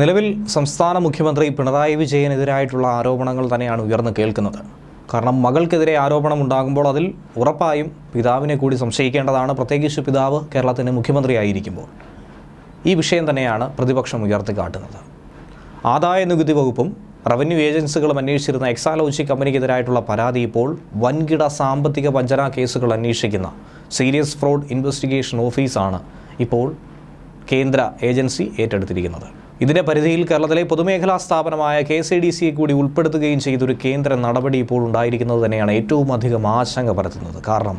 നിലവിൽ സംസ്ഥാന മുഖ്യമന്ത്രി പിണറായി വിജയനെതിരായിട്ടുള്ള ആരോപണങ്ങൾ തന്നെയാണ് ഉയർന്നു കേൾക്കുന്നത്. കാരണം മകൾക്കെതിരെ ആരോപണം ഉണ്ടാകുമ്പോൾ അതിൽ ഉറപ്പായും പിതാവിനെ കൂടി സംശയിക്കേണ്ടതാണ്. പ്രത്യേകിച്ച് പിതാവ് കേരളത്തിന്റെ മുഖ്യമന്ത്രിയായിരിക്കുമ്പോൾ. ഈ വിഷയം തന്നെയാണ് പ്രതിപക്ഷം ഉയർത്തിക്കാട്ടുന്നത് ആദായ നികുതി വകുപ്പും റവന്യൂ ഏജൻസികളും അന്വേഷിച്ചിരുന്ന എക്സാലോജി കമ്പനിക്കെതിരായിട്ടുള്ള പരാതി ഇപ്പോൾ വൻകിട സാമ്പത്തിക വഞ്ചന കേസുകൾ അന്വേഷിക്കുന്ന സീരിയസ് ഫ്രോഡ് ഇൻവെസ്റ്റിഗേഷൻ ഓഫീസാണ് ഇപ്പോൾ കേന്ദ്ര ഏജൻസി ഏറ്റെടുത്തിരിക്കുന്നത്. ഇതിന്റെ പരിധിയിൽ കേരളത്തിലെ പൊതുമേഖലാ സ്ഥാപനമായ കെ സി ഡി സിയെ കൂടി ഉൾപ്പെടുത്തുകയും ചെയ്തൊരു കേന്ദ്ര നടപടി ഇപ്പോൾ ഉണ്ടായിരിക്കുന്നത് തന്നെയാണ് ഏറ്റവും അധികം ആശങ്ക പരത്തുന്നത്. കാരണം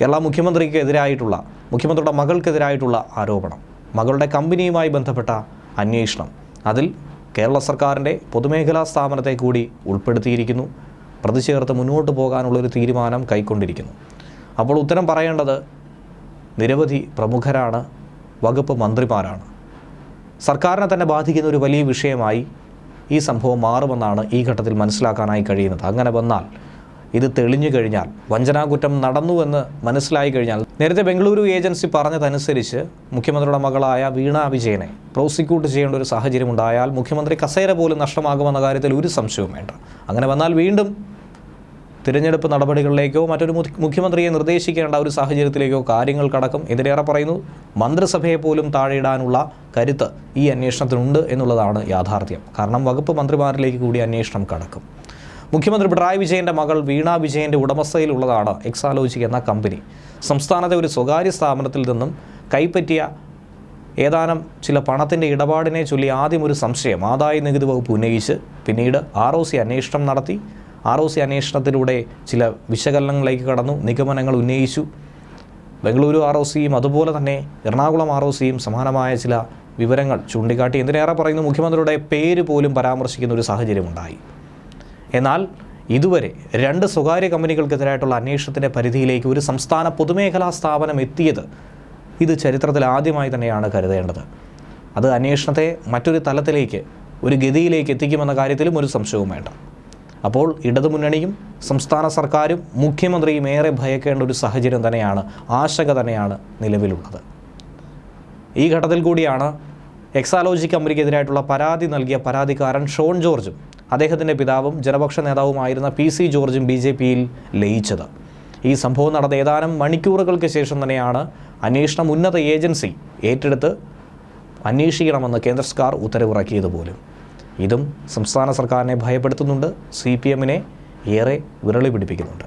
കേരള മുഖ്യമന്ത്രിക്ക് എതിരായിട്ടുള്ള മുഖ്യമന്ത്രിയുടെ മകൾക്കെതിരായിട്ടുള്ള ആരോപണം മകളുടെ കമ്പനിയുമായി ബന്ധപ്പെട്ട അന്വേഷണം അതിൽ കേരള സർക്കാരിന്റെ പൊതുമേഖലാ സ്ഥാപനത്തെ കൂടി ഉൾപ്പെടുത്തിയിരിക്കുന്നു. പ്രതി ചേർത്ത് മുന്നോട്ട് പോകാനുള്ളൊരു തീരുമാനം കൈക്കൊണ്ടിരിക്കുന്നു. അപ്പോൾ ഉത്തരം പറയേണ്ടത് നിരവധി പ്രമുഖരാണ് വകുപ്പ് മന്ത്രിമാരാണ്. സർക്കാരിനെ തന്നെ ബാധിക്കുന്ന ഒരു വലിയ വിഷയമായി ഈ സംഭവം മാറുമെന്നാണ് ഈ ഘട്ടത്തിൽ മനസ്സിലാക്കാനായി കഴിയുന്നത്. അങ്ങനെ വന്നാൽ ഇത് തെളിഞ്ഞു കഴിഞ്ഞാൽ വഞ്ചനാകുറ്റം നടന്നുവെന്ന് മനസ്സിലായി കഴിഞ്ഞാൽ നേരത്തെ ബംഗളൂരു ഏജൻസി പറഞ്ഞതനുസരിച്ച് മുഖ്യമന്ത്രിയുടെ മകളായ വീണ വിജയനെ പ്രോസിക്യൂട്ട് ചെയ്യേണ്ട ഒരു സാഹചര്യം ഉണ്ടായാൽ മുഖ്യമന്ത്രി കസേര പോലും നഷ്ടമാകുമെന്ന കാര്യത്തിൽ ഒരു സംശയവും വേണ്ട അങ്ങനെ വന്നാൽ വീണ്ടും തിരഞ്ഞെടുപ്പ് നടപടികളിലേക്കോ മറ്റൊരു മുഖ്യ- മുഖ്യമന്ത്രിയെ നിർദ്ദേശിക്കേണ്ട ഒരു സാഹചര്യത്തിലേക്കോ കാര്യങ്ങൾ കടക്കും ഇതിലേറെ പറയുന്നു. മന്ത്രിസഭയെ പോലും താഴെയിടാനുള്ള കരുത്ത് ഈ അന്വേഷണത്തിനുണ്ട് എന്നുള്ളതാണ് യാഥാർത്ഥ്യം. കാരണം വകുപ്പ് മന്ത്രിമാരിലേക്ക് കൂടി അന്വേഷണം കടക്കും. മുഖ്യമന്ത്രി പിണറായി വിജയന്റെ മകൾ വീണ വിജയന്റെ ഉടമസ്ഥയിലുള്ളതാണ് എക്സാലോജി എന്ന കമ്പനി. സംസ്ഥാനത്തെ ഒരു സ്വകാര്യ സ്ഥാപനത്തിൽ നിന്നും കൈപ്പറ്റിയ ഏതാനും ചില പണത്തിന്റെ ഇടപാടിനെ ചൊല്ലി ആദ്യം ഒരു സംശയം ആദായ നികുതി വകുപ്പ് ഉന്നയിച്ച് പിന്നീട് ആർ ഒ സി അന്വേഷണം നടത്തി. ആർ ഒ സി അന്വേഷണത്തിലൂടെ ചില വിശകലനങ്ങളിലേക്ക് കടന്നു. നിഗമനങ്ങൾ ഉന്നയിച്ചു. ബംഗളൂരു ആർ ഒ സിയും അതുപോലെ തന്നെ എറണാകുളം ആർ ഒ സിയും സമാനമായ ചില വിവരങ്ങൾ ചൂണ്ടിക്കാട്ടി. എന്തിനേറെ പറയുന്നു? മുഖ്യമന്ത്രിയുടെ പേര് പോലും പരാമർശിക്കുന്ന ഒരു സാഹചര്യമുണ്ടായി. എന്നാൽ ഇതുവരെ രണ്ട് സ്വകാര്യ കമ്പനികൾക്കെതിരായിട്ടുള്ള അന്വേഷണത്തിന്റെ പരിധിയിലേക്ക് ഒരു സംസ്ഥാന പൊതുമേഖലാ സ്ഥാപനം എത്തിയത് ഇത് ചരിത്രത്തിൽ ആദ്യമായി തന്നെയാണ് കരുതേണ്ടത്. അത് അന്വേഷണത്തെ മറ്റൊരു തലത്തിലേക്ക് ഒരു ഗതിയിലേക്ക് എത്തിക്കുമെന്ന കാര്യത്തിലും ഒരു സംശയവും വേണ്ട. അപ്പോൾ ഇടതുമുന്നണിയും സംസ്ഥാന സർക്കാരും മുഖ്യമന്ത്രിയും ഏറെ ഭയക്കേണ്ട ഒരു സാഹചര്യം തന്നെയാണ് ആശങ്ക തന്നെയാണ് നിലവിലുള്ളത്. ഈ ഘട്ടത്തിൽ കൂടിയാണ് എക്സാലോജി കമ്പനിക്കെതിരായിട്ടുള്ള പരാതി നൽകിയ പരാതിക്കാരൻ ഷോൺ ജോർജും അദ്ദേഹത്തിന്റെ പിതാവും ജനപക്ഷ നേതാവുമായിരുന്ന പി സി ജോർജും ബി ജെ പിയിൽ ലയിച്ചത്. ഈ സംഭവം നടന്ന ഏതാനും മണിക്കൂറുകൾക്ക് ശേഷം തന്നെയാണ് അന്വേഷണം ഉന്നത ഏജൻസി ഏറ്റെടുത്ത് അന്വേഷിക്കണമെന്ന് കേന്ദ്ര സർക്കാർ ഉത്തരവിറക്കിയത് പോലും ഇതും സംസ്ഥാന സർക്കാരിനെ ഭയപ്പെടുത്തുന്നുണ്ട്. സി പി എമ്മിനെ ഏറെ വിരളി പിടിപ്പിക്കുന്നുണ്ട്.